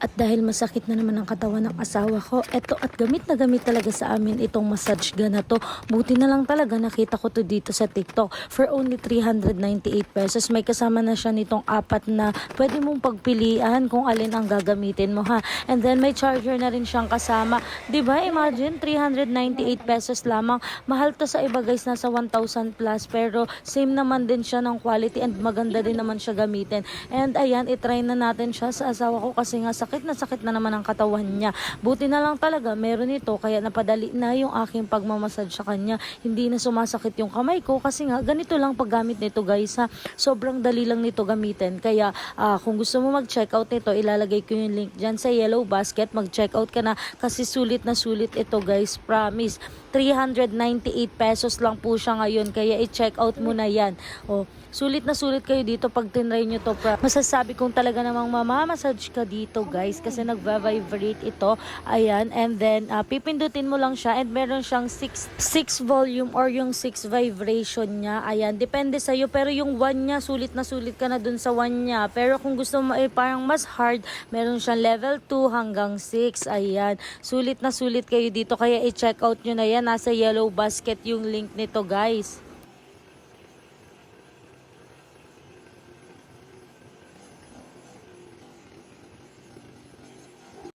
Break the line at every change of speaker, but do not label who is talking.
At dahil masakit na naman ang katawan ng asawa ko, eto at gamit na gamit talaga sa amin itong massage gun na to. Buti na lang talaga nakita ko to dito sa TikTok for only 398 pesos. May kasama na siya nitong apat na pwede mong pagpilian kung alin ang gagamitin mo ha. And then may charger na rin siyang kasama. ba? Imagine 398 pesos lamang. Mahal to sa iba guys nasa 1,000 plus pero same naman din siya ng quality and maganda din naman siya gamitin. And ayan, itry na natin siya sa asawa ko kasi nga sakit na sakit na naman ang katawan niya. Buti na lang talaga meron ito kaya napadali na yung aking pagmamassage sa kanya. Hindi na sumasakit yung kamay ko kasi nga ganito lang paggamit nito guys ha. Sobrang dali lang nito gamitin. Kaya ah, kung gusto mo mag-check out nito, ilalagay ko yung link dyan sa yellow basket. Mag-check out ka na kasi sulit na sulit ito guys. Promise. 398 pesos lang po siya ngayon. Kaya i-check out mo na yan. O, sulit na sulit kayo dito pag tinry nyo to. Masasabi kong talaga namang mamamassage ka dito guys kasi nagva-vibrate ito. Ayan. And then, ah, pipindutin mo lang siya and meron siyang 6 6 volume or yung 6 vibration niya. Ayan. Depende sa'yo. Pero yung 1 niya, sulit na sulit ka na dun sa 1 niya. Pero kung gusto mo eh, parang mas hard, meron siyang level 2 hanggang 6. Ayan. Sulit na sulit kayo dito. Kaya i-check out nyo na yan. Nasa yellow basket yung link nito guys.